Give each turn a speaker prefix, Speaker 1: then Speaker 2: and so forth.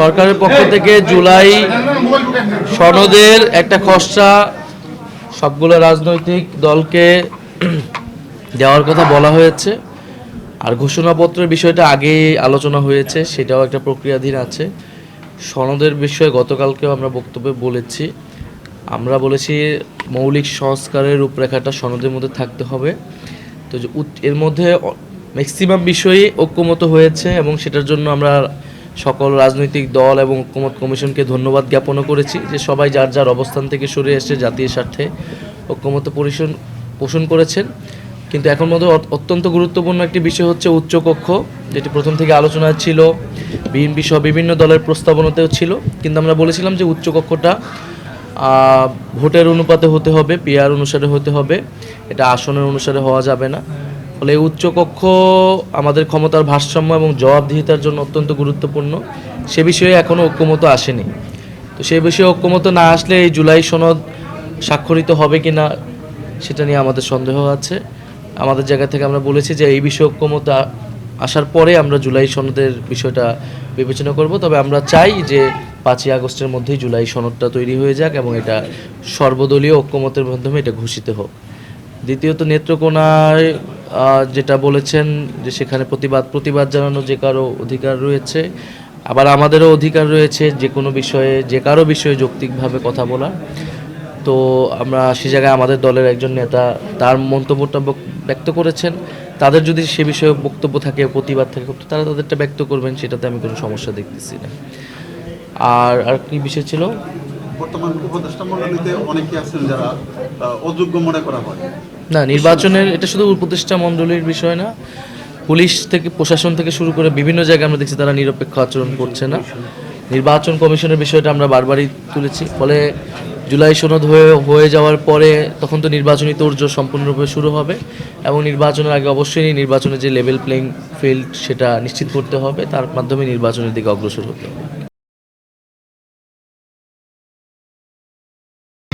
Speaker 1: সরকারের পক্ষ থেকে জুলাই সনদের একটা খসড়া, সবগুলো রাজনৈতিক দলকে দেওয়ার কথা বলা হয়েছে। আর ঘোষণাপত্রের বিষয়টা আগেই আলোচনা হয়েছে, সেটাও একটা প্রক্রিয়াধীন আছে। সনদের বিষয়ে গতকালকেও আমরা বক্তব্যে বলেছি। আমরা বলেছি মৌলিক সংস্কারের রূপরেখাটা সনদের মধ্যে থাকতে হবে। তো এর মধ্যে ম্যাক্সিমাম বিষয়ই ঐক্যমত হয়েছে এবং সেটার জন্য আমরা সকল রাজনৈতিক দল এবং ঐক্যমত কমিশনকে ধন্যবাদ জ্ঞাপনও করেছি যে সবাই যার যার অবস্থান থেকে সরে এসে জাতীয় স্বার্থে ঐক্যমত পরিশোধ পোষণ করেছেন। কিন্তু এখন মধ্যে অত্যন্ত গুরুত্বপূর্ণ একটি বিষয় হচ্ছে উচ্চকক্ষ, যেটি প্রথম থেকে আলোচনা ছিল। বিএনপি সহ বিভিন্ন দলের প্রস্তাবনাতেও ছিল। কিন্তু আমরা বলেছিলাম যে উচ্চকক্ষটা ভোটের অনুপাতে হতে হবে পিআর অনুসারে হতে হবে। এটা আসনের অনুসারে হওয়া যাবে না। ফলে এই উচ্চকক্ষ আমাদের ক্ষমতার ভারসাম্য এবং জবাবদিহিতার জন্য অত্যন্ত গুরুত্বপূর্ণ। সে বিষয়ে এখনও ঐক্যমত আসেনি। তো সে বিষয়ে ঐক্যমত না আসলে এই জুলাই সনদ স্বাক্ষরিত হবে কি না সেটা নিয়ে আমাদের সন্দেহ আছে। আমাদের জায়গা থেকে আমরা বলেছি যে এই বিষয়ে ঐক্যমত আসার পরে আমরা জুলাই সনদের বিষয়টা বিবেচনা করব। তবে আমরা চাই যে পাঁচই আগস্টের মধ্যেই জুলাই সনদটা তৈরি হয়ে যাক এবং এটা সর্বদলীয় ঐক্যমতের মাধ্যমে এটা ঘোষিত হোক। দ্বিতীয়ত নেত্রকোনায় যেটা বলেছেন যে সেখানে প্রতিবাদ প্রতিবাদ জানানো যে কারও অধিকার রয়েছে, আবার আমাদেরও অধিকার রয়েছে যে কোনো বিষয়ে, যে কারও বিষয়ে যৌক্তিকভাবে কথা বলা। তো আমরা সে জায়গায় আমাদের দলের একজন নেতা, তার মন্তব্যটা ব্যক্ত করেছেন। তাদের যদি সে বিষয়ে বক্তব্য থাকে, প্রতিবাদ থাকে তারা তাদেরটা ব্যক্ত করবেন, সেটাতে আমি কোনো সমস্যা দেখতেছি না। আর আর কি বিষয় ছিল?
Speaker 2: বর্তমান উপদেষ্টা মন্ডলীতে অনেকে আছেন যারা অযোগ্য মনে করা হয়।
Speaker 1: না নির্বাচনের এটা শুধু উপদেষ্টা মণ্ডলীর বিষয় না পুলিশ থেকে প্রশাসন থেকে শুরু করে বিভিন্ন জায়গায় আমরা দেখছি তারা নিরপেক্ষ আচরণ করছে না। নির্বাচন কমিশনের বিষয়টা আমরা বারবারই তুলেছি ফলে জুলাই সনদ হয়ে হয়ে যাওয়ার পরে তখন তো নির্বাচনী তোড়জোড় সম্পূর্ণরূপে শুরু হবে এবং নির্বাচনের আগে অবশ্যই নির্বাচনের যে লেভেল প্লেইং ফিল্ড সেটা নিশ্চিত করতে হবে তার মাধ্যমে নির্বাচনের দিকে অগ্রসর হতে হবে।